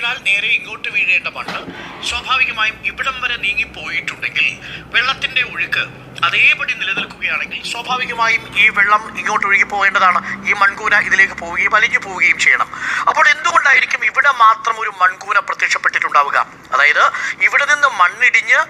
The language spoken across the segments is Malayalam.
വീണാൽ നേരെ ഇങ്ങോട്ട് വീഴേണ്ട മണ്ണ് സ്വാഭാവികമായും ഇവിടം വരെ നീങ്ങിപ്പോയിട്ടുണ്ടെങ്കിൽ വെള്ളത്തിന്റെ ഒഴുക്ക് അതേപടി നിലനിൽക്കുകയാണെങ്കിൽ സ്വാഭാവികമായും ഈ വെള്ളം ഇങ്ങോട്ട് ഒഴുകി പോകേണ്ടതാണ്. ഈ മൺകൂന ഇതിലേക്ക് പോവുകയും വലിഞ്ഞു പോവുകയും ചെയ്യണം. അപ്പോൾ എന്തുകൊണ്ടായിരിക്കും ഇവിടെ മാത്രം ഒരു മൺകൂന പ്രത്യക്ഷപ്പെട്ടിട്ടുണ്ടാവുക? അതായത് ഇവിടെ നിന്ന് മണ്ണിടിഞ്ഞ്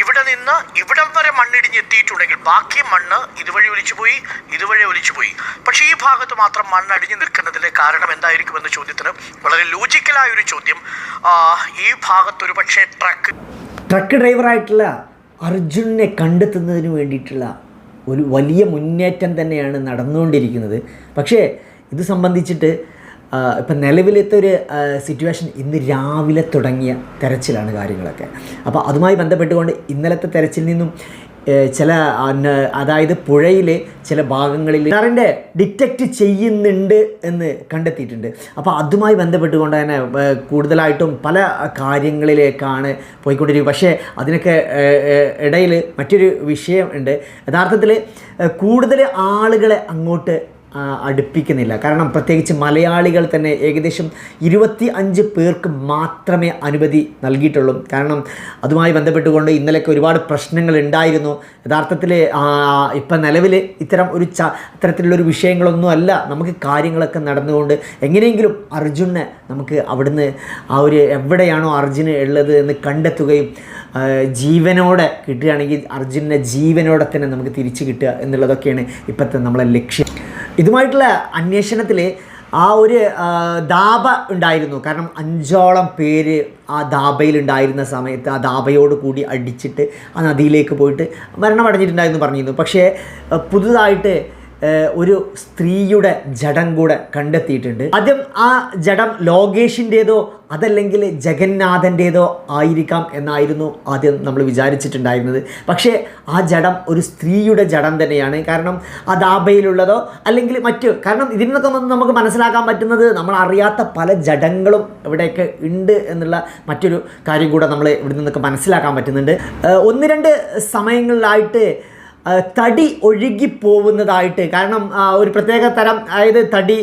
ഇവിടെ നിന്ന് ഇവിടം വരെ മണ്ണിടിഞ്ഞ് എത്തിയിട്ടുണ്ടെങ്കിൽ ബാക്കി മണ്ണ് ഇതുവഴി ഒലിച്ചു പോയി ഇതുവഴി ഒലിച്ചു പോയി പക്ഷേ ഈ ഭാഗത്ത് മാത്രം മണ്ണ് അടിഞ്ഞു നിൽക്കുന്നതിന്റെ കാരണം എന്തായിരിക്കും എന്ന ചോദ്യത്തിന് വളരെ ലോജിക്കലായ ഒരു ചോദ്യം. ഈ ഭാഗത്ത് ഒരു പക്ഷേ ട്രക്ക് ട്രക്ക് ഡ്രൈവറായിട്ടുള്ള അർജുനെ കണ്ടെത്തുന്നതിന് വേണ്ടിയിട്ടുള്ള ഒരു വലിയ മുന്നേറ്റം തന്നെയാണ് നടന്നുകൊണ്ടിരിക്കുന്നത്. പക്ഷേ ഇത് സംബന്ധിച്ചിട്ട് ഇപ്പം നിലവിലത്തെ ഒരു സിറ്റുവേഷൻ ഇന്ന് രാവിലെ തുടങ്ങിയ തെരച്ചിലാണ് കാര്യങ്ങളൊക്കെ. അപ്പോൾ അതുമായി ബന്ധപ്പെട്ടുകൊണ്ട് ഇന്നലത്തെ തെരച്ചിൽ നിന്നും ചില അതായത് പുഴയിലെ ചില ഭാഗങ്ങളിൽ കിണറിന്റെ ഡിറ്റക്റ്റ് ചെയ്യുന്നുണ്ട് എന്ന് കണ്ടെത്തിയിട്ടുണ്ട്. അപ്പോൾ അതുമായി ബന്ധപ്പെട്ടുകൊണ്ട് തന്നെ കൂടുതലായിട്ടും പല കാര്യങ്ങളിലേക്കാണ് പോയിക്കൊണ്ടിരിക്കുന്നത്. പക്ഷേ അതിനൊക്കെ ഇടയിൽ മറ്റൊരു വിഷയം ഉണ്ട്. യഥാർത്ഥത്തിൽ കൂടുതൽ ആളുകളെ അങ്ങോട്ട് അടുപ്പിക്കുന്നില്ല. കാരണം പ്രത്യേകിച്ച് മലയാളികൾ തന്നെ ഏകദേശം ഇരുപത്തി അഞ്ച് പേർക്ക് മാത്രമേ അനുമതി നൽകിയിട്ടുള്ളൂ. കാരണം അതുമായി ബന്ധപ്പെട്ടുകൊണ്ട് ഇന്നലെയൊക്കെ ഒരുപാട് പ്രശ്നങ്ങൾ ഉണ്ടായിരുന്നു. യഥാർത്ഥത്തിൽ ഇപ്പം നിലവിൽ ഇത്തരം ഒരു ച ഇത്തരത്തിലുള്ളൊരു വിഷയങ്ങളൊന്നും അല്ല. നമുക്ക് കാര്യങ്ങളൊക്കെ നടന്നുകൊണ്ട് എങ്ങനെയെങ്കിലും അർജുനെ നമുക്ക് അവിടുന്ന് ആ ഒരു എവിടെയാണോ അർജുന് ഉള്ളത് എന്ന് കണ്ടെത്തുകയും ജീവനോടെ കിട്ടുകയാണെങ്കിൽ അർജുനെ ജീവനോടെ തന്നെ നമുക്ക് തിരിച്ചു കിട്ടുക എന്നുള്ളതൊക്കെയാണ് ഇപ്പോഴത്തെ നമ്മളെ ലക്ഷ്യം. ഇതുമായിട്ടുള്ള അന്വേഷണത്തിൽ ആ ഒരു ദാബ ഉണ്ടായിരുന്നു. കാരണം അഞ്ചോളം പേര് ആ ദാബയിൽ ഉണ്ടായിരുന്ന സമയത്ത് ആ ദാബയോട് കൂടി അടിച്ചിട്ട് ആ നദിയിലേക്ക് പോയിട്ട് മരണമടഞ്ഞിട്ടുണ്ടായിരുന്നു പറഞ്ഞിരുന്നു. പക്ഷേ പുതുതായിട്ട് ഒരു സ്ത്രീയുടെ ജഡം കൂടെ കണ്ടെത്തിയിട്ടുണ്ട്. ആദ്യം ആ ജഡം ലോകേഷിന്റേതോ അതല്ലെങ്കിൽ ജഗന്നാഥന്റേതോ ആയിരിക്കാം എന്നായിരുന്നു ആദ്യം നമ്മൾ വിചാരിച്ചിട്ടുണ്ടായിരുന്നത്. പക്ഷേ ആ ജഡം ഒരു സ്ത്രീയുടെ ജഡം തന്നെയാണ്. കാരണം ആ ദാബയിലുള്ളതോ അല്ലെങ്കിൽ മറ്റ് കാരണം ഇതിൽ നിന്നൊക്കെ നമുക്ക് മനസ്സിലാക്കാൻ പറ്റുന്നത് നമ്മൾ അറിയാത്ത പല ജഡങ്ങളും ഇവിടെയൊക്കെ ഉണ്ട് എന്നുള്ള മറ്റൊരു കാര്യം കൂടെ നമ്മൾ ഇവിടെ നിന്നൊക്കെ മനസ്സിലാക്കാൻ പറ്റുന്നുണ്ട്. ഒന്ന് രണ്ട് സമയങ്ങളിലായിട്ട് തടി ഒഴുകിപ്പോവുന്നതായിട്ട് കാരണം ഒരു പ്രത്യേക തരം അതായത് തടി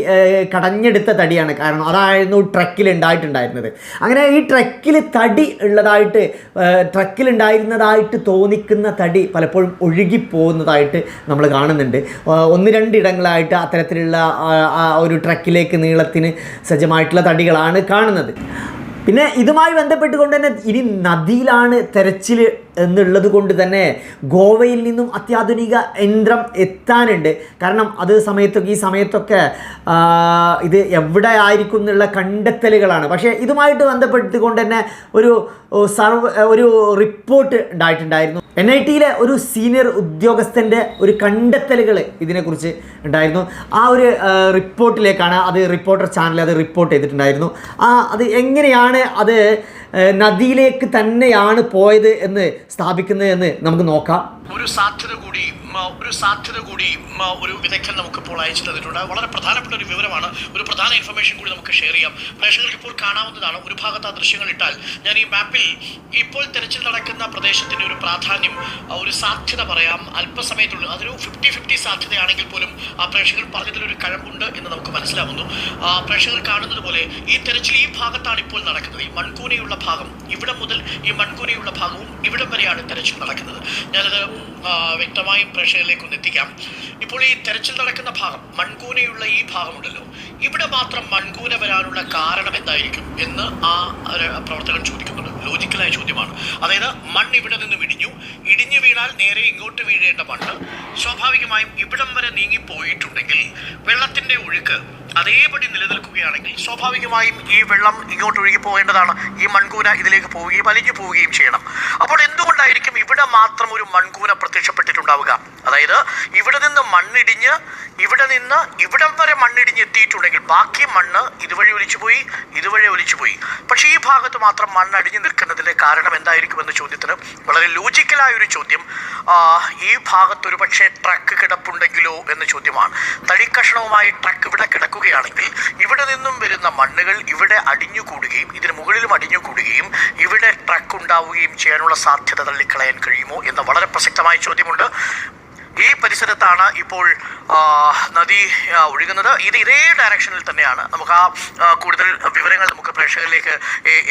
കടഞ്ഞെടുത്ത തടിയാണ് കാരണം അതായിരുന്നു ട്രക്കിൽ ഉണ്ടായിട്ടുണ്ടായിരുന്നത്. അങ്ങനെ ഈ ട്രക്കിൽ തടി ഉള്ളതായിട്ട് ട്രക്കിൽ ഉണ്ടായിരുന്നതായിട്ട് തോന്നിക്കുന്ന തടി പലപ്പോഴും ഒഴുകിപ്പോകുന്നതായിട്ട് നമ്മൾ കാണുന്നുണ്ട്. ഒന്ന് രണ്ടിടങ്ങളായിട്ട് അത്തരത്തിലുള്ള ഒരു ട്രക്കിലേക്ക് നീളത്തിന് സജ്ജമായിട്ടുള്ള തടികളാണ് കാണുന്നത്. പിന്നെ ഇതുമായി ബന്ധപ്പെട്ടുകൊണ്ട് തന്നെ ഇനി നദിയിലാണ് തെരച്ചിൽ എന്നുള്ളത് കൊണ്ട് തന്നെ ഗോവയിൽ നിന്നും അത്യാധുനിക യന്ത്രം എത്താനുണ്ട്. കാരണം അത് സമയത്തൊക്കെ ഈ സമയത്തൊക്കെ ഇത് എവിടെ ആയിരിക്കും എന്നുള്ള കണ്ടെത്തലുകളാണ്. പക്ഷേ ഇതുമായിട്ട് ബന്ധപ്പെട്ടുകൊണ്ട് തന്നെ ഒരു സർവ ഒരു റിപ്പോർട്ട് ഉണ്ടായിട്ടുണ്ടായിരുന്നു. എൻ ഐ ടിയിലെ ഒരു സീനിയർ ഉദ്യോഗസ്ഥന്റെ ഒരു കണ്ടെത്തലുകൾ ഇതിനെക്കുറിച്ച് ഉണ്ടായിരുന്നു. ആ ഒരു റിപ്പോർട്ടിലേക്കാണ് അത് റിപ്പോർട്ടർ ചാനൽ അത് റിപ്പോർട്ട് ചെയ്തിട്ടുണ്ടായിരുന്നു. ആ അത് എങ്ങനെയാണ് അത് നദിയിലേക്ക് തന്നെയാണ് പോയത് എന്ന് സ്ഥാപിക്കുന്നത് എന്ന് നമുക്ക് നോക്കാം. ഒരു സാധ്യത കൂടി ഒരു സാധ്യത കൂടി ഒരു വിദഗ്ധൻ നമുക്ക് ഇപ്പോൾ അയച്ചു തന്നിട്ടുണ്ട്. വളരെ പ്രധാനപ്പെട്ട ഒരു വിവരമാണ്. ഒരു പ്രധാന ഇൻഫർമേഷൻ കൂടി നമുക്ക് ഷെയർ ചെയ്യാം. പ്രേക്ഷകർക്ക് ഇപ്പോൾ കാണാവുന്നതാണ്. ഒരു ഭാഗത്ത് ആ ദൃശ്യങ്ങൾ ഇട്ടാൽ ഞാൻ ഈ മാപ്പിൽ ഇപ്പോൾ തെരച്ചിൽ നടക്കുന്ന പ്രദേശത്തിന്റെ ഒരു പ്രാധാന്യം ഒരു സാധ്യത പറയാം. അല്പസമയത്തുള്ളൂ അതൊരു ഫിഫ്റ്റി ഫിഫ്റ്റി സാധ്യതയാണെങ്കിൽ പോലും ആ പ്രേക്ഷകർ പറഞ്ഞതിലൊരു കഴമ്പുണ്ട് എന്ന് നമുക്ക് മനസ്സിലാവുന്നു. പ്രേക്ഷകർ കാണുന്നത് പോലെ ഈ തെരച്ചിൽ ഈ ഭാഗത്താണ് ഇപ്പോൾ നടക്കുന്നത്. ഈ മൺകൂനയുള്ള ഭാഗം ഇവിടെ മുതൽ ഈ മൺകൂനയുള്ള ഭാഗവും ഇവിടം വരെയാണ് തെരച്ചിൽ നടക്കുന്നത്. ഞാനത് വ്യക്തമായി പ്രേക്ഷകരിലേക്ക് ഒന്ന് എത്തിക്കാം ഇപ്പോൾ ഈ തെരച്ചിൽ നടക്കുന്ന ഭാഗം മൺകൂനയുള്ള ഈ ഭാഗമുണ്ടല്ലോ. ഇവിടെ മാത്രം മൺകൂന വരാനുള്ള കാരണം എന്തായിരിക്കും എന്ന് ആ പ്രവർത്തകൻ ചോദിക്കുന്നുണ്ട്. ലോജിക്കലായ ചോദ്യമാണ്. അതായത് മണ്ണ് ഇവിടെ നിന്ന് ഇടിഞ്ഞു. ഇടിഞ്ഞു വീണാൽ നേരെ ഇങ്ങോട്ട് വീഴേണ്ട മണ്ണ്. സ്വാഭാവികമായും ഇവിടം വരെ നീങ്ങിപ്പോയിട്ടുണ്ടെങ്കിൽ വെള്ളത്തിന്റെ ഒഴുക്ക് അതേപടി നിലനിൽക്കുകയാണെങ്കിൽ സ്വാഭാവികമായും ഈ വെള്ളം ഇങ്ങോട്ട് ഒഴുകി പോകേണ്ടതാണ്. ഈ മൺകൂന ഇതിലേക്ക് പോവുകയും അലിഞ്ഞു പോവുകയും ചെയ്യണം. അപ്പോൾ എന്തുകൊണ്ടായിരിക്കും ഇവിടെ മാത്രം ഒരു മൺകൂന പ്രത്യക്ഷപ്പെട്ടിട്ടുണ്ടാവുക? അതായത് ഇവിടെ നിന്ന് മണ്ണിടിഞ്ഞ് ഇവിടെ നിന്ന് ഇവിടം വരെ മണ്ണിടിഞ്ഞ് എത്തിയിട്ടുണ്ടെങ്കിൽ ബാക്കി മണ്ണ് ഇതുവഴി ഒലിച്ചു പോയി ഇതുവഴി ഒലിച്ചു പോയി പക്ഷേ ഈ ഭാഗത്ത് മാത്രം മണ്ണ് അടിഞ്ഞു നിൽക്കുന്നതിന്റെ കാരണം എന്തായിരിക്കും എന്ന ചോദ്യത്തിന് വളരെ ലോജിക്കലായ ഒരു ചോദ്യം. ഈ ഭാഗത്ത് ഒരു പക്ഷേ ട്രക്ക് കിടപ്പുണ്ടെങ്കിലോ എന്ന ചോദ്യമാണ്. തടിക്കഷണവുമായി ട്രക്ക് ഇവിടെ കിടക്കുകയാണെങ്കിൽ ഇവിടെ നിന്നും വരുന്ന മണ്ണുകൾ ഇവിടെ അടിഞ്ഞു അടിഞ്ഞുകൂടുകയും ഇതിന് മുകളിലും അടിഞ്ഞുകൂടുകയും ഇവിടെ ട്രക്ക് ഉണ്ടാവുകയും ചെയ്യാനുള്ള സാധ്യത തള്ളിക്കളയാൻ കഴിയുമോ എന്ന വളരെ പ്രസക്തമായ ചോദ്യമുണ്ട്. ഈ പരിസരത്താണ് ഇപ്പോൾ നദി ഒഴുകുന്നത്. ഇത് ഇതേ ഡയറക്ഷനിൽ തന്നെയാണ്. നമുക്ക് ആ കൂടുതൽ വിവരങ്ങൾ നമുക്ക് പ്രേക്ഷകരിലേക്ക്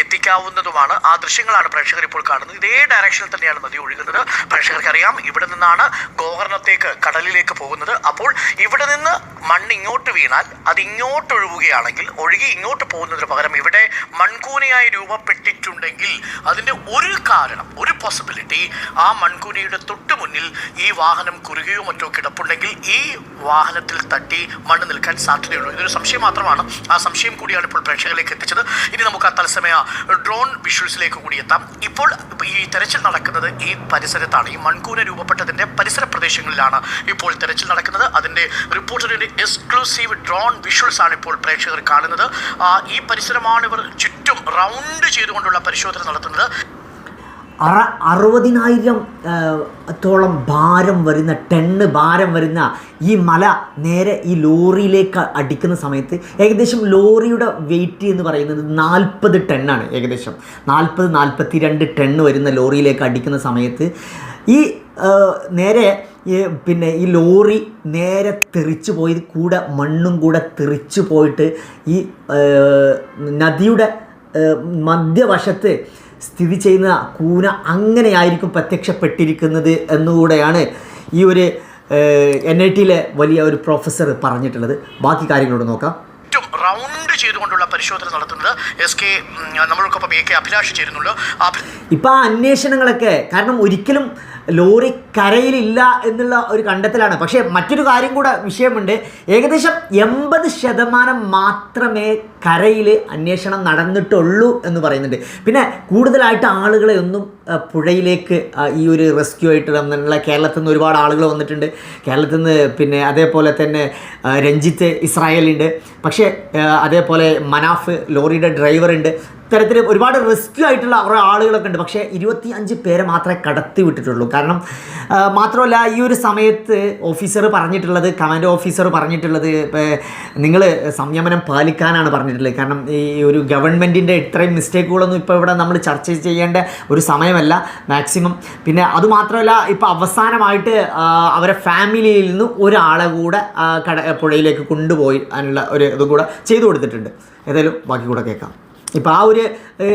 എത്തിക്കാവുന്നതുമാണ്. ആ ദൃശ്യങ്ങളാണ് പ്രേക്ഷകർ ഇപ്പോൾ കാണുന്നത്. ഇതേ ഡയറക്ഷനിൽ തന്നെയാണ് നദി ഒഴുകുന്നത്. പ്രേക്ഷകർക്കറിയാം ഇവിടെ നിന്നാണ് ഗോകർണത്തേക്ക് കടലിലേക്ക് പോകുന്നത്. അപ്പോൾ ഇവിടെ നിന്ന് മണ്ണ് ഇങ്ങോട്ട് വീണാൽ അത് ഇങ്ങോട്ട് ഒഴുകുകയാണെങ്കിൽ ഒഴുകി ഇങ്ങോട്ട് പോകുന്നതിന് പകരം ഇവിടെ മൺകൂനയായി രൂപപ്പെട്ടിട്ടുണ്ടെങ്കിൽ അതിന്റെ ഒരു കാരണം ഒരു പോസിബിലിറ്റി ആ മൺകൂനയുടെ തൊട്ട് മുന്നിൽ ഈ വാഹനം കുറുകയോ മറ്റോ കിടപ്പുണ്ടെങ്കിൽ ഈ വാഹനത്തിൽ തട്ടി മണ്ണ് നിൽക്കാൻ സാധ്യതയുള്ളൂ. ഇതൊരു സംശയം മാത്രമാണ്. ആ സംശയം കൂടിയാണ് ഇപ്പോൾ പ്രേക്ഷകരിലേക്ക് എത്തിച്ചത്. ഇനി നമുക്ക് ആ തത്സമയ ഡ്രോൺ വിഷ്വൽസിലേക്ക് കൂടി എത്താം. ഇപ്പോൾ ഈ തെരച്ചിൽ നടക്കുന്നത് ഈ പരിസരത്താണ്. ഈ മൺകൂന രൂപപ്പെട്ടതിന്റെ പരിസര പ്രദേശങ്ങളിലാണ് ഇപ്പോൾ തെരച്ചിൽ നടക്കുന്നത്. അതിന്റെ റിപ്പോർട്ടറിന്റെ എക്സ്ക്ലൂസീവ് ഡ്രോൺ വിഷ്വൽസ് ആണ് ഇപ്പോൾ പ്രേക്ഷകർ കാണുന്നത്. ഈ പരിസരമാണ് ഇവർ ചുറ്റും റൗണ്ട് ചെയ്തുകൊണ്ടുള്ള പരിശോധന നടത്തുന്നത്. അറ അറുപതിനായിരം ത്തോളം ഭാരം വരുന്ന ടെണ്ണ് ഭാരം വരുന്ന ഈ മല നേരെ ഈ ലോറിയിലേക്ക് അടിക്കുന്ന സമയത്ത് ഏകദേശം ലോറിയുടെ വെയിറ്റ് എന്ന് പറയുന്നത് നാൽപ്പത് ടെണ്ണാണ് ഏകദേശം. നാൽപ്പത് നാൽപ്പത്തി രണ്ട് ടെണ്ണ് വരുന്ന ലോറിയിലേക്ക് അടിക്കുന്ന സമയത്ത് ഈ നേരെ ഈ പിന്നെ ഈ ലോറി നേരെ തെറിച്ചു പോയി കൂടെ മണ്ണും കൂടെ തെറിച്ചു പോയിട്ട് ഈ നദിയുടെ മധ്യവശത്ത് സ്ഥിതി ചെയ്യുന്ന കൂന അങ്ങനെയായിരിക്കും പ്രത്യക്ഷപ്പെട്ടിരിക്കുന്നത് എന്നുകൂടെയാണ് ഈ ഒരു എൻ ഐ ടിയിലെ വലിയ ഒരു പ്രൊഫസർ പറഞ്ഞിട്ടുള്ളത്. ബാക്കി കാര്യങ്ങളോട് നോക്കാം. റൗണ്ട് ചെയ്തുകൊണ്ടുള്ള പരിശോധന നടത്തുന്നത് എസ് കെ നമ്മൾക്കൊപ്പം എ കെ അഭിലാഷ് ചേരുന്നുള്ളൂ ഇപ്പം ആ അന്വേഷണങ്ങളൊക്കെ കാരണം ഒരിക്കലും ലോറി കരയിലില്ല എന്നുള്ള ഒരു കണ്ടെത്തലാണ്. പക്ഷേ മറ്റൊരു കാര്യം കൂടെ വിഷയമുണ്ട്. ഏകദേശം എൺപത് ശതമാനം മാത്രമേ കരയിൽ അന്വേഷണം നടന്നിട്ടുള്ളൂ എന്ന് പറയുന്നുണ്ട്. പിന്നെ കൂടുതലായിട്ട് ആളുകളെ ഒന്നും പുഴയിലേക്ക് ഈ ഒരു റെസ്ക്യൂ ആയിട്ട് നമ്മളെ കേരളത്തിൽ നിന്ന് ഒരുപാട് ആളുകൾ വന്നിട്ടുണ്ട്. കേരളത്തിൽ നിന്ന് പിന്നെ അതേപോലെ തന്നെ രഞ്ജിത്ത് ഇസ്രായേലുണ്ട്. പക്ഷേ അതേപോലെ മനാഫ് ലോറിയുടെ ഡ്രൈവർ ഉണ്ട്. ഇത്തരത്തിൽ ഒരുപാട് റിസ്ക്യൂ ആയിട്ടുള്ള കുറേ ആളുകളൊക്കെ ഉണ്ട്. പക്ഷേ ഇരുപത്തി അഞ്ച് പേരെ മാത്രമേ കടത്തി വിട്ടിട്ടുള്ളൂ. കാരണം മാത്രമല്ല ഈ ഒരു സമയത്ത് ഓഫീസർ പറഞ്ഞിട്ടുള്ളത് കമാൻഡോ ഓഫീസർ പറഞ്ഞിട്ടുള്ളത് നിങ്ങൾ സംയമനം പാലിക്കാനാണ് പറഞ്ഞിട്ടുള്ളത്. കാരണം ഈ ഒരു ഗവൺമെന്റിന്റെ ഇത്രയും മിസ്റ്റേക്കുകളൊന്നും ഇപ്പോൾ ഇവിടെ നമ്മൾ ചർച്ച ചെയ്യേണ്ട ഒരു സമയമല്ല മാക്സിമം. പിന്നെ അതുമാത്രമല്ല ഇപ്പോൾ അവസാനമായിട്ട് അവരെ ഫാമിലിയിൽ നിന്ന് ഒരാളെ കൂടെ കട പുഴയിലേക്ക് കൊണ്ടുപോയി അതിനുള്ള ഒരു ഇതും കൂടെ ചെയ്തു കൊടുത്തിട്ടുണ്ട്. ഏതായാലും ബാക്കി കൂടെ കേൾക്കാം. ഇപ്പോൾ ആ ഒരു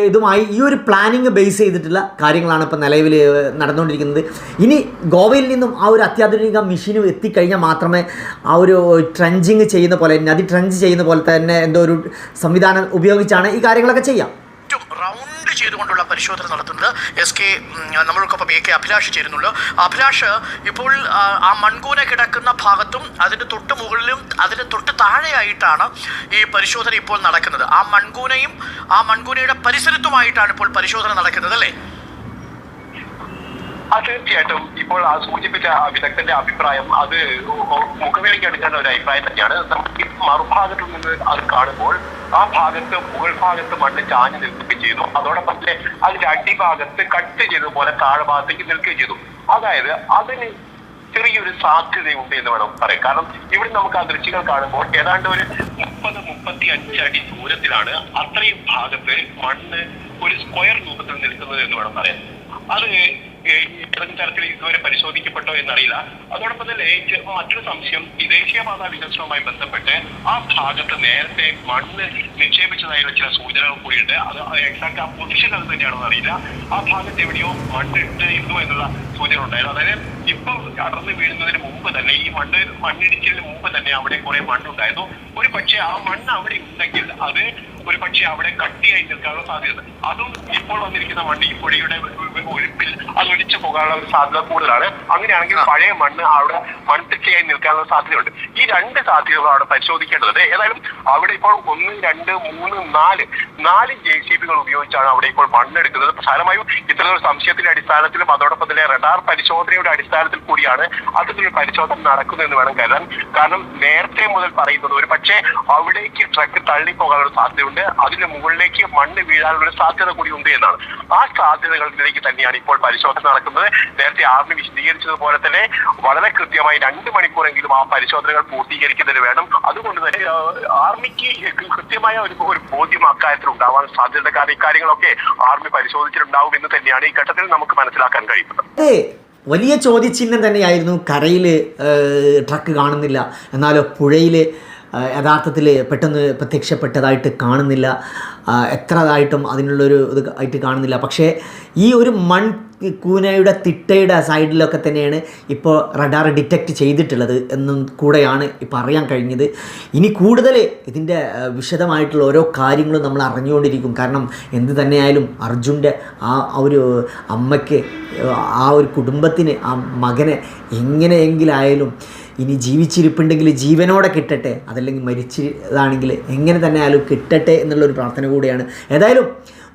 ഇതുമായി ഈ ഒരു പ്ലാനിങ് ബേസ് ചെയ്തിട്ടുള്ള കാര്യങ്ങളാണ് ഇപ്പോൾ നിലവിൽ നടന്നുകൊണ്ടിരിക്കുന്നത്. ഇനി ഗോവയിൽ നിന്നും ആ ഒരു അത്യാധുനിക മെഷീനും എത്തിക്കഴിഞ്ഞാൽ മാത്രമേ ആ ഒരു ട്രഞ്ചിങ് ചെയ്യുന്ന പോലെ നദി ട്രഞ്ച് ചെയ്യുന്ന പോലെ തന്നെ എന്തോ ഒരു സംവിധാനം ഉപയോഗിച്ചാണ് ഈ കാര്യങ്ങളൊക്കെ ചെയ്യാം. റൗണ്ട് ചെയ്തുകൊണ്ടുള്ള പരിശോധന നടത്തുന്നത് എസ് കെ നമ്മൾക്കൊപ്പം എ കെ അഭിലാഷ് ചേരുന്നുള്ളൂ അഭിലാഷ് ഇപ്പോൾ ആ മൺകൂന കിടക്കുന്ന ഭാഗത്തും അതിന്റെ തൊട്ട് മുകളിലും അതിന്റെ തൊട്ട് താഴെയായിട്ടാണ് ഈ പരിശോധന ഇപ്പോൾ നടക്കുന്നത്. ആ മൺകൂനയും ആ മൺകൂനയുടെ പരിസരത്തുമായിട്ടാണ് ഇപ്പോൾ പരിശോധന നടക്കുന്നത് അല്ലേ? ആ തീർച്ചയായിട്ടും. ഇപ്പോൾ സൂചിപ്പിച്ച വിദഗ്ധന്റെ അഭിപ്രായം അത് മുഖവിലേക്ക് എടുക്കേണ്ട ഒരു അഭിപ്രായം തന്നെയാണ്. നമുക്ക് മറുഭാഗത്തു നിന്ന് അത് കാണുമ്പോൾ ആ ഭാഗത്ത് മുകൾ ഭാഗത്ത് മണ്ണ് ചാഞ്ഞു നിൽക്കുകയും ചെയ്തു. അതോടൊപ്പം തന്നെ അതിന്റെ അടിഭാഗത്ത് കട്ട് ചെയ്തതുപോലെ താഴെ ഭാഗത്തേക്ക് നിൽക്കുകയും ചെയ്തു. അതായത് അതിന് ചെറിയൊരു സാധ്യതയുണ്ട് എന്ന് വേണം പറയാം കാരണം ഇവിടെ നമുക്ക് ആ ദൃശ്യങ്ങൾ കാണുമ്പോൾ ഏതാണ്ട് ഒരു മുപ്പത് മുപ്പത്തി അഞ്ച് അടി ദൂരത്തിലാണ് അത്രയും ഭാഗത്ത് മണ്ണ് ഒരു സ്ക്വയർ രൂപത്തിൽ നിൽക്കുന്നത് എന്ന് വേണം പറയാൻ. അത് ഏതെങ്കിലും തരത്തിൽ ഇതുവരെ പരിശോധിക്കപ്പെട്ടോ എന്നറിയില്ല. അതോടൊപ്പം തന്നെ മറ്റൊരു സംശയം ഈ ദേശീയപാത വികസനവുമായി ബന്ധപ്പെട്ട് ആ ഭാഗത്ത് നേരത്തെ മണ്ണ് നിക്ഷേപിച്ചതായുള്ള ചില സൂചനകൾ കൂടിയുണ്ട്. അത് എക്സാക്ട് ആ പൊസിഷൻ അത് തന്നെയാണെന്ന് അറിയില്ല. ആ ഭാഗത്ത് എവിടെയോ മണ്ണ് ഇട്ടിരുന്നു എന്നുള്ള സൂചന ഉണ്ടായിരുന്നു അതായത് ഇപ്പം അടർന്നു വീഴുന്നതിന് മുമ്പ് തന്നെ ഈ മണ്ണ് മണ്ണിടിച്ചിലിന് മുമ്പ് തന്നെ അവിടെ കുറെ മണ്ണുണ്ടായിരുന്നു. ഒരു പക്ഷേ ആ മണ്ണ് അവിടെ ഉണ്ടെങ്കിൽ അത് ഒരു പക്ഷേ അവിടെ കട്ടിയായി നിൽക്കാനുള്ള സാധ്യത അതും ഇപ്പോൾ വന്നിരിക്കുന്ന മണ്ണ് ഈ പുഴയുടെ ഒഴുപ്പിൽ അത് ഒലിച്ചു പോകാനുള്ള ഒരു സാധ്യത കൂടുതലാണ്. അങ്ങനെയാണെങ്കിൽ പഴയ മണ്ണ് അവിടെ മൺതിട്ടയായി നിൽക്കാനുള്ള സാധ്യതയുണ്ട്. ഈ രണ്ട് സാധ്യതകളാണ് പരിശോധിക്കേണ്ടത്. ഏതായാലും അവിടെ ഇപ്പോൾ ഒന്ന് രണ്ട് മൂന്ന് നാല് നാല് ജെ സി ബികൾ ഉപയോഗിച്ചാണ് അവിടെ ഇപ്പോൾ മണ്ണെടുക്കുന്നത്. പ്രധാനമായും ഇത്തരത്തിലുള്ള സംശയത്തിന്റെ അടിസ്ഥാനത്തിലും അതോടൊപ്പം തന്നെ റഡാർ പരിശോധനയുടെ അടിസ്ഥാനത്തിൽ കൂടിയാണ് അത്തരത്തിലൊരു പരിശോധന നടക്കുന്നതെന്ന് വേണം കരുതാൻ. കാരണം നേരത്തെ മുതൽ പറയുന്നത് ഒരു പക്ഷേ അവിടേക്ക് ട്രക്ക് തള്ളിപ്പോകാനുള്ള സാധ്യതയുണ്ട്. അതിന് മുകളിലേക്ക് മണ്ണ് വീഴാനുള്ള സാധ്യത കൂടി ഉണ്ട് എന്നാണ്. ആ സാധ്യതകളിലേക്ക് തന്നെയാണ് ഇപ്പോൾ പരിശോധന നടക്കുന്നത്. നേരത്തെ ആർമി വിശദീകരിച്ചതുപോലെ തന്നെ വളരെ കൃത്യമായി രണ്ട് മണിക്കൂറെങ്കിലും ആ പരിശോധനകൾ പൂർത്തീകരിക്കുന്നതിന് വേണം. അതുകൊണ്ട് തന്നെ ആർമിക്ക് കൃത്യമായ ഒരു ഒരു ബോധ്യം അക്കാര്യത്തിൽ ഉണ്ടാവാൻ സാധ്യത കാര്യങ്ങളൊക്കെ ആർമി പരിശോധിച്ചിട്ടുണ്ടാവും എന്ന് തന്നെയാണ് ഈ ഘട്ടത്തിൽ നമുക്ക് മനസ്സിലാക്കാൻ കഴിയുന്നത്. വലിയ ചോദ്യചിഹ്നം തന്നെയായിരുന്നു കരയിൽ ട്രക്ക് കാണുന്നില്ല. എന്നാലോ പുഴയിൽ യഥാർത്ഥത്തിൽ പെട്ടെന്ന് പ്രത്യക്ഷപ്പെട്ടതായിട്ട് കാണുന്നില്ല. എത്ര ഇതായിട്ടും അതിനുള്ളൊരു ഇത് ആയിട്ട് കാണുന്നില്ല. പക്ഷേ ഈ ഒരു മൺ കൂനയുടെ തിട്ടയുടെ സൈഡിലൊക്കെ തന്നെയാണ് ഇപ്പോൾ റഡാർ ഡിറ്റക്റ്റ് ചെയ്തിട്ടുള്ളത് എന്നും കൂടെയാണ് ഇപ്പോൾ അറിയാൻ കഴിഞ്ഞത്. ഇനി കൂടുതൽ ഇതിന്റെ വിശദമായിട്ടുള്ള ഓരോ കാര്യങ്ങളും നമ്മൾ അറിഞ്ഞുകൊണ്ടിരിക്കും. കാരണം എന്ത് തന്നെയായാലും അർജുന്റെ ആ ഒരു അമ്മയ്ക്ക് ആ ഒരു കുടുംബത്തിന് ആ മകനെ എങ്ങനെയെങ്കിലായാലും ഇനി ജീവിച്ചിരിപ്പുണ്ടെങ്കിൽ ജീവനോടെ കിട്ടട്ടെ അതല്ലെങ്കിൽ മരിച്ചതാണെങ്കിൽ എങ്ങനെ തന്നെ ആയാലും കിട്ടട്ടെ എന്നുള്ളൊരു പ്രാർത്ഥന കൂടിയാണ്. ഏതായാലും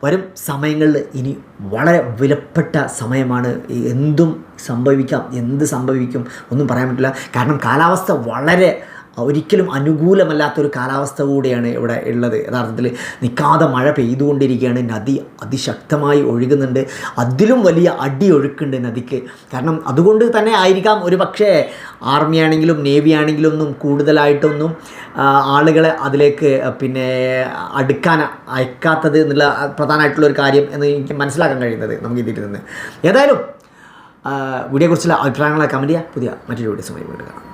വരും സമയങ്ങളിൽ ഇനി വളരെ വിലപ്പെട്ട സമയമാണ്. എന്തും സംഭവിക്കാം എന്ത് സംഭവിക്കും ഒന്നും പറയാൻ പറ്റില്ല. കാരണം കാലാവസ്ഥ വളരെ ഒരിക്കലും അനുകൂലമല്ലാത്തൊരു കാലാവസ്ഥ കൂടിയാണ് ഇവിടെ ഉള്ളത്. യഥാർത്ഥത്തിൽ നിൽക്കാതെ മഴ പെയ്തുകൊണ്ടിരിക്കുകയാണ്. നദി അതിശക്തമായി ഒഴുകുന്നുണ്ട്. അതിലും വലിയ അടി ഒഴുക്കുണ്ട് നദിക്ക്. കാരണം അതുകൊണ്ട് തന്നെ ആയിരിക്കാം ഒരു പക്ഷേ ആർമി ആണെങ്കിലും നേവി ആണെങ്കിലും ഒന്നും കൂടുതലായിട്ടൊന്നും ആളുകളെ അതിലേക്ക് പിന്നെ അടുക്കാൻ അയക്കാത്തത് എന്നുള്ള പ്രധാനമായിട്ടുള്ള ഒരു കാര്യം എന്ന് എനിക്ക് മനസ്സിലാക്കാൻ കഴിയുന്നത് നമുക്ക് ഇതിൽ നിന്ന്. ഏതായാലും വീഡിയോ വീഡിയോയെക്കുറിച്ചുള്ള അഭിപ്രായങ്ങളെ കമന്റ് ചെയ്യുക. പുതിയ മറ്റൊരു വീഡിയോസുമായി വീണ്ടും കാണാം.